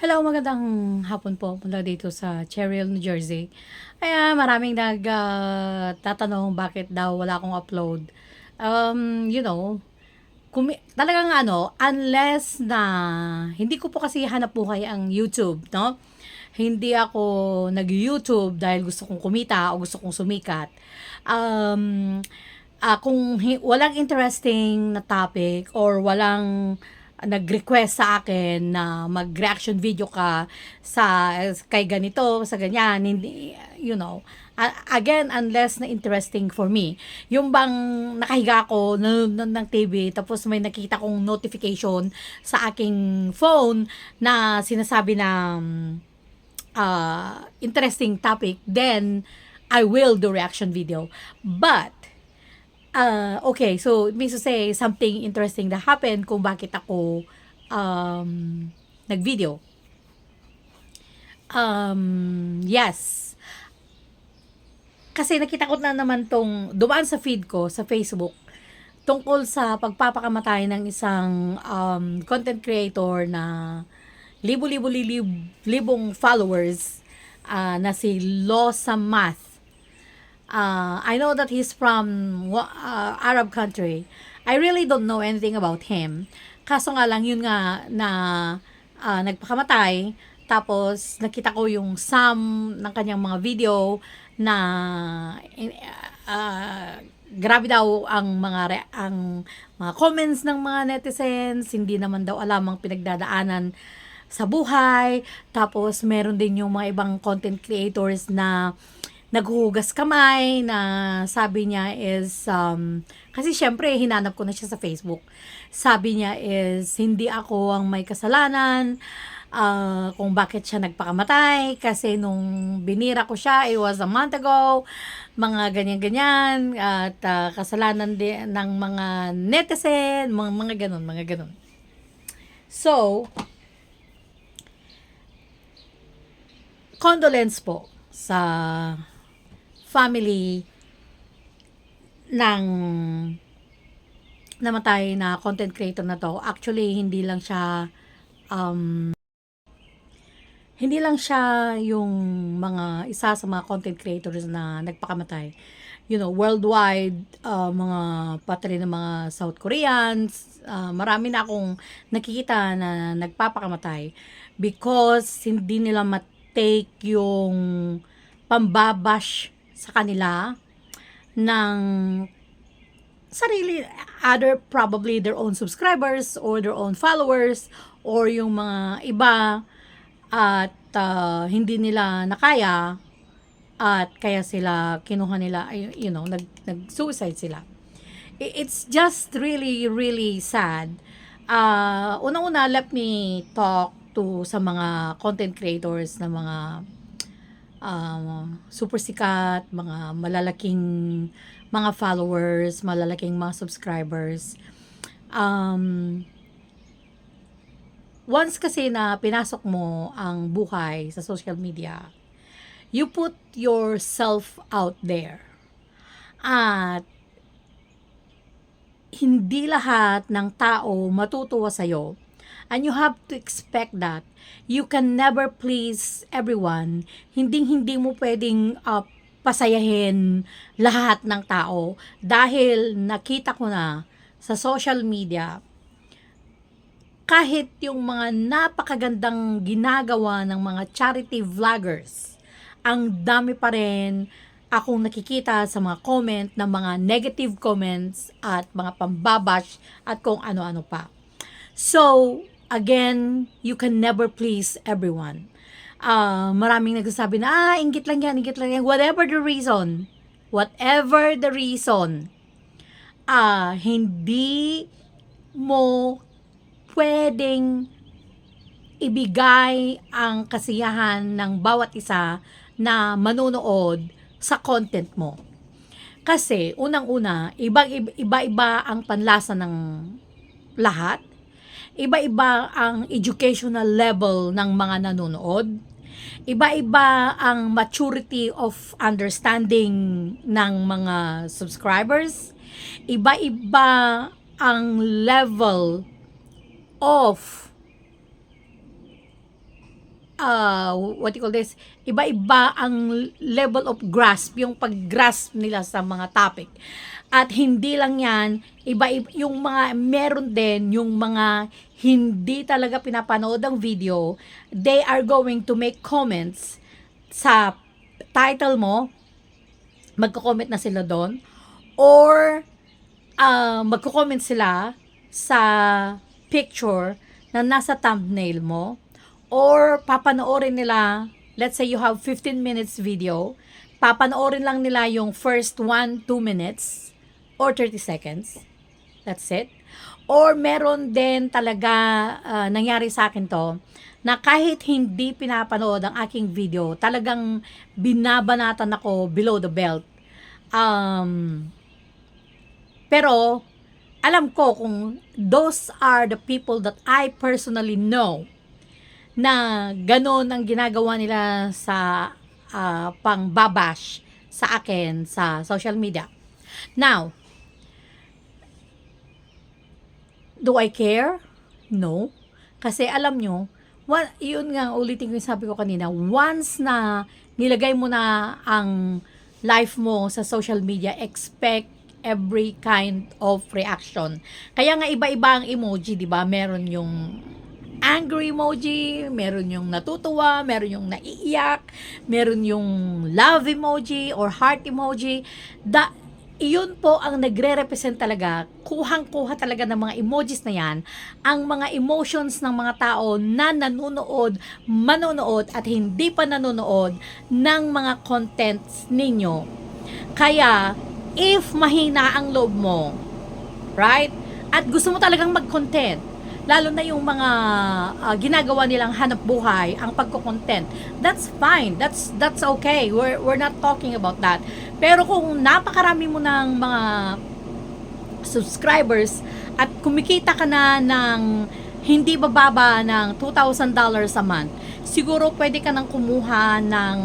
Hello, magandang hapon po mula dito sa Cherry Hill, New Jersey. Kaya maraming nag ah, tatanong bakit daw wala akong upload. Um, you know, kumi talagang ano, unless na hindi ko po kasi hanap buhay ang YouTube, no? Hindi ako nag-YouTube dahil gusto kong kumita o gusto kong sumikat. Um, ah, kung walang interesting na topic or walang nag-request sa akin na mag-reaction video ka sa kay ganito, sa ganyan, hindi, you know, again, unless na interesting for me. Yung bang nakahiga ako, nanonood ng TV, tapos may nakita kong notification sa aking phone na sinasabi na uh, interesting topic, then I will do reaction video. But, uh, okay, so it means to say something interesting that happened kung bakit ako um, nag-video. Um, yes. Kasi nakita ko na naman tong dumaan sa feed ko sa Facebook tungkol sa pagpapakamatay ng isang um, content creator na libo-libo lib- libong followers ah, na si Losa Math. Uh, I know that he's from uh, Arab country. I really don't know anything about him. Kaso nga lang yun nga na ah, nagpakamatay. Tapos nakita ko yung some ng kanyang mga video na ah, grabe daw ang mga re- ang mga comments ng mga netizens, hindi naman daw alam ang pinagdadaanan sa buhay. Tapos meron din yung mga ibang content creators na naghuhugas kamay na sabi niya is um, kasi syempre hinanap ko na siya sa Facebook. Sabi niya is hindi ako ang may kasalanan ah, kung bakit siya nagpakamatay kasi nung binira ko siya it was a month ago mga ganyan-ganyan at ah, kasalanan din ng mga netizen mga, mga ganun mga ganun so condolence po sa family ng namatay na content creator na to. Actually, hindi lang siya um, hindi lang siya yung mga isa sa mga content creators na nagpakamatay. You know, worldwide, uh, mga rin ng mga South Koreans, uh, marami na akong nakikita na nagpapakamatay because hindi nila matake yung pambabash sa kanila ng sarili other probably their own subscribers or their own followers or yung mga iba at ah, hindi nila nakaya at kaya sila kinuha nila you know nag nag-suicide sila. I- it's just really really sad. Uh, unang-una let me talk to sa mga content creators na mga um, super sikat, mga malalaking mga followers, malalaking mga subscribers. Um, once kasi na pinasok mo ang buhay sa social media, you put yourself out there. At hindi lahat ng tao matutuwa sa'yo. And you have to expect that you can never please everyone. Hindi hindi mo pwedeng uh, pasayahin lahat ng tao dahil nakita ko na sa social media kahit yung mga napakagandang ginagawa ng mga charity vloggers, ang dami pa rin akong nakikita sa mga comment ng mga negative comments at mga pambabash at kung ano-ano pa. So, again, you can never please everyone. Ah, maraming nagsasabi na, ah, ingit lang yan, ingit lang yan. Whatever the reason, whatever the reason, ah, hindi mo pwedeng ibigay ang kasiyahan ng bawat isa na manonood sa content mo. Kasi, unang-una, ibang- iba-iba ang panlasa ng lahat. Iba-iba ang educational level ng mga nanonood. Iba-iba ang maturity of understanding ng mga subscribers. Iba-iba ang level of uh, what you call this, iba-iba ang level of grasp, yung pag-grasp nila sa mga topic. At hindi lang yan, iba, iba yung mga, meron din yung mga hindi talaga pinapanood ang video, they are going to make comments sa title mo, magko-comment na sila doon, or uh, magko-comment sila sa picture na nasa thumbnail mo, or papanoorin nila, let's say you have 15 minutes video, papanoorin lang nila yung first 1, 2 minutes, or 30 seconds. That's it. Or meron din talaga ah, nangyari sa akin to na kahit hindi pinapanood ang aking video, talagang binabanatan ako below the belt. Um, pero alam ko kung those are the people that I personally know na ganon ang ginagawa nila sa ah, pangbabash sa akin sa social media. Now, do I care? No. Kasi alam nyo, wa- yun nga, ulitin ko yung sabi ko kanina, once na nilagay mo na ang life mo sa social media, expect every kind of reaction. Kaya nga iba-iba ang emoji, di ba? Meron yung angry emoji, meron yung natutuwa, meron yung naiiyak, meron yung love emoji or heart emoji. Da, iyon po ang nagre-represent talaga, kuhang-kuha talaga ng mga emojis na yan, ang mga emotions ng mga tao na nanonood, manonood at hindi pa nanonood ng mga contents ninyo. Kaya, if mahina ang loob mo, right? At gusto mo talagang mag-content, lalo na yung mga ah, ginagawa nilang hanap buhay, ang pagko-content. That's fine. That's that's okay. We're we're not talking about that. Pero kung napakarami mo ng mga subscribers at kumikita ka na ng hindi bababa ng $2,000 a month, siguro pwede ka nang kumuha ng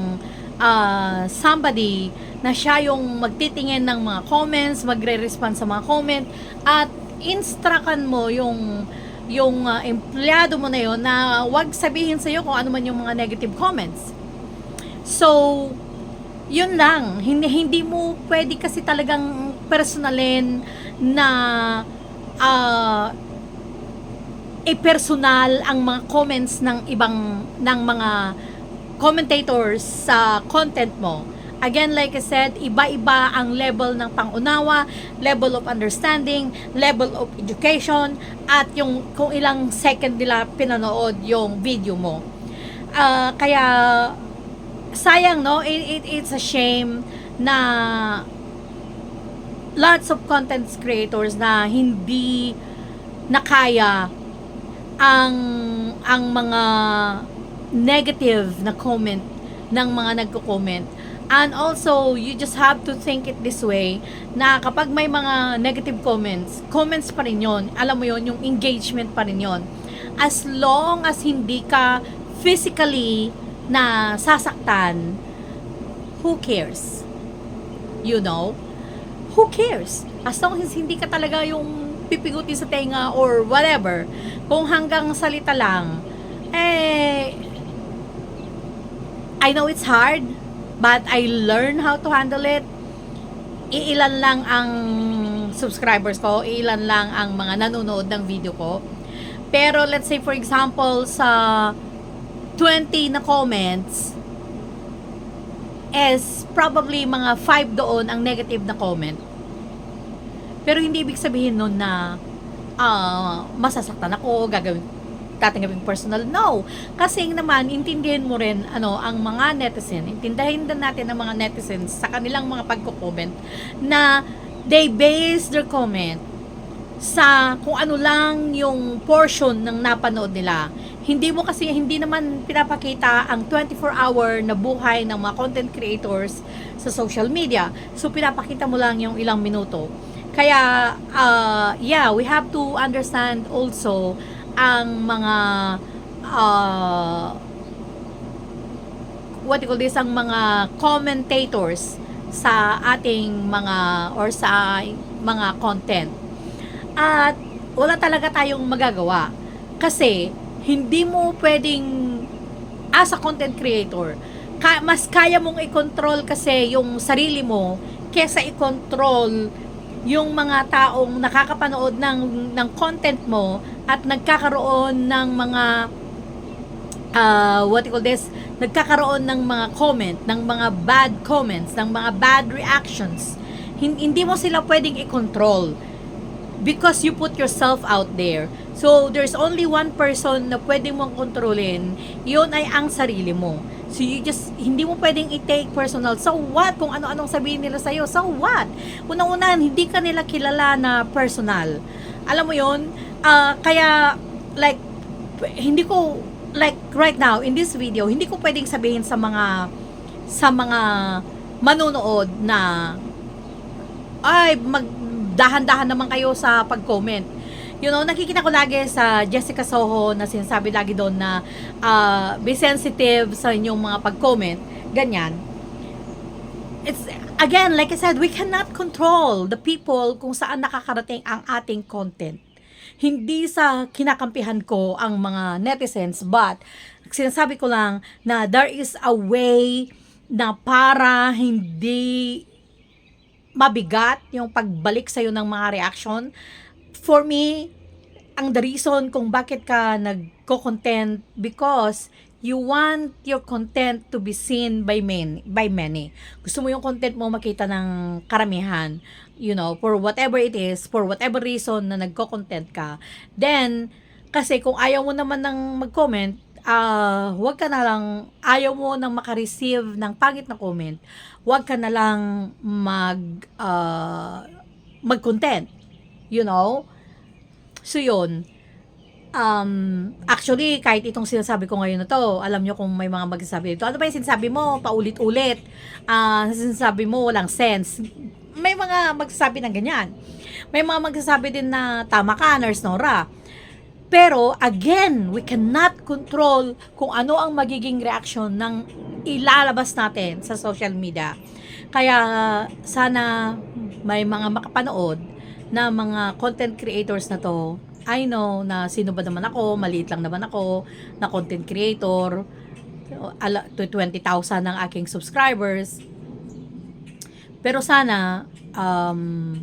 ah, somebody na siya yung magtitingin ng mga comments, magre-respond sa mga comment, at instructan mo yung yung ah, empleyado mo na yon na wag sabihin sa iyo kung ano man yung mga negative comments. So, yun lang. Hindi, hindi mo pwede kasi talagang personalin na ah i-personal ang mga comments ng ibang ng mga commentators sa content mo. Again, like I said, iba-iba ang level ng pangunawa, level of understanding, level of education, at yung kung ilang second nila pinanood yung video mo. Ah, kaya sayang no it, it, it's a shame na lots of content creators na hindi nakaya ang ang mga negative na comment ng mga nagko-comment and also you just have to think it this way na kapag may mga negative comments comments pa rin yon alam mo yon yung engagement pa rin yon as long as hindi ka physically na sasaktan who cares? You know? Who cares? As long as hindi ka talaga yung pipigutin sa tenga or whatever. Kung hanggang salita lang eh I know it's hard but I learn how to handle it. Iilan lang ang subscribers ko iilan lang ang mga nanonood ng video ko. Pero let's say for example sa 20 na comments is probably mga 5 doon ang negative na comment. Pero hindi ibig sabihin nun na ah, masasaktan ako, gagawin tatanggapin personal. No. Kasi naman, intindihin mo rin ano, ang mga netizen. Intindihin din natin ang mga netizens sa kanilang mga pagko-comment na they base their comment sa kung ano lang yung portion ng napanood nila. Hindi mo kasi, hindi naman pinapakita ang 24-hour na buhay ng mga content creators sa social media. So, pinapakita mo lang yung ilang minuto. Kaya, uh, yeah, we have to understand also ang mga uh, what you call this, ang mga commentators sa ating mga or sa mga content. At wala talaga tayong magagawa. Kasi, hindi mo pwedeng as a content creator, mas kaya mong i-control kasi yung sarili mo kesa i-control yung mga taong nakakapanood ng ng content mo at nagkakaroon ng mga uh, what you call this, nagkakaroon ng mga comment, ng mga bad comments, ng mga bad reactions. Hin- Hindi mo sila pwedeng i-control because you put yourself out there. So, there's only one person na pwede mong kontrolin, yun ay ang sarili mo. So, you just, hindi mo pwedeng i-take personal. So what? Kung ano-anong sabihin nila sa'yo, so what? Unang-una, hindi ka nila kilala na personal. Alam mo yun? Ah, kaya, like, hindi ko, like, right now, in this video, hindi ko pwedeng sabihin sa mga, sa mga manonood na, ay, mag, dahan-dahan naman kayo sa pag-comment. You know, nakikita ko lagi sa Jessica Soho na sinasabi lagi doon na uh, be sensitive sa inyong mga pag-comment. Ganyan. It's, again, like I said, we cannot control the people kung saan nakakarating ang ating content. Hindi sa kinakampihan ko ang mga netizens, but sinasabi ko lang na there is a way na para hindi mabigat yung pagbalik sa'yo ng mga reaction. For me, ang the reason kung bakit ka nagko-content because you want your content to be seen by many, by many. Gusto mo yung content mo makita ng karamihan, you know, for whatever it is, for whatever reason na nagko-content ka. Then, kasi kung ayaw mo naman ng mag-comment, ah, wag ka na lang, ayaw mo nang makareceive ng pangit na comment, wag ka na lang mag, ah, mag-content. You know? So, yun. Um, actually, kahit itong sinasabi ko ngayon na to, alam nyo kung may mga magsasabi dito, ano ba yung sinasabi mo? Paulit-ulit. Ah, sinasabi mo, walang sense. May mga magsasabi ng ganyan. May mga magsasabi din na tama ka, Nurse Nora. Pero again, we cannot control kung ano ang magiging reaction ng ilalabas natin sa social media. Kaya sana may mga makapanood na mga content creators na to. I know na sino ba naman ako, maliit lang naman ako na content creator. Ala, to 20,000 ng aking subscribers. Pero sana um,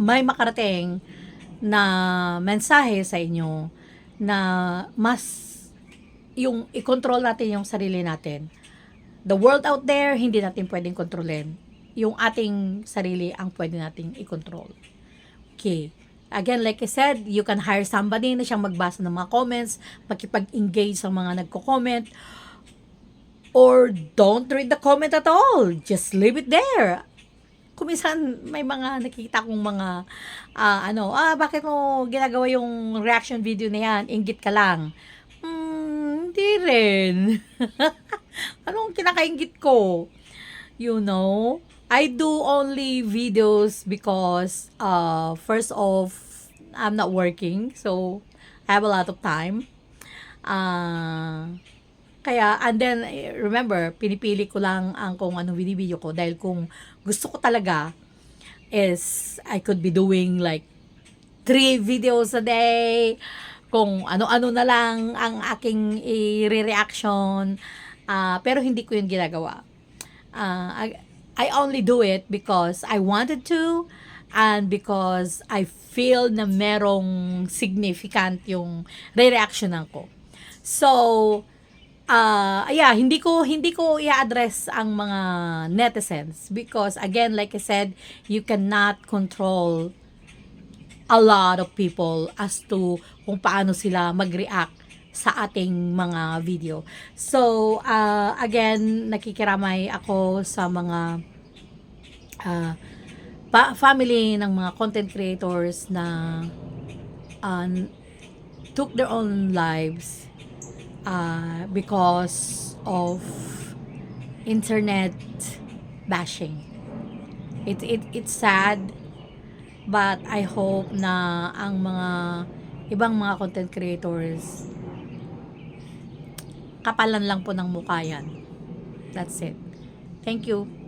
may makarating na mensahe sa inyo na mas yung i-control natin yung sarili natin. The world out there, hindi natin pwedeng kontrolin. Yung ating sarili ang pwede nating i-control. Okay. Again, like I said, you can hire somebody na siyang magbasa ng mga comments, makipag-engage sa mga nagko-comment, or don't read the comment at all. Just leave it there kumisan may mga nakikita kong mga ah, ano, ah bakit mo ginagawa yung reaction video na yan? Inggit ka lang. Hmm, hindi rin. Anong kinakaingit ko? You know, I do only videos because uh first off I'm not working, so I have a lot of time. Uh, kaya, and then, remember, pinipili ko lang ang kung anong video ko dahil kung gusto ko talaga is I could be doing like three videos a day, kung ano-ano na lang ang aking i-reaction, ah, pero hindi ko yun ginagawa. Ah, I, only do it because I wanted to and because I feel na merong significant yung re-reactionan ko. So, ah yeah, hindi ko hindi ko i-address ang mga netizens because again like I said, you cannot control a lot of people as to kung paano sila mag-react sa ating mga video. So, ah, again, nakikiramay ako sa mga ah, pa- family ng mga content creators na ah, took their own lives uh, because of internet bashing. It, it, it's sad, but I hope na ang mga ibang mga content creators kapalan lang po ng mukha yan. That's it. Thank you.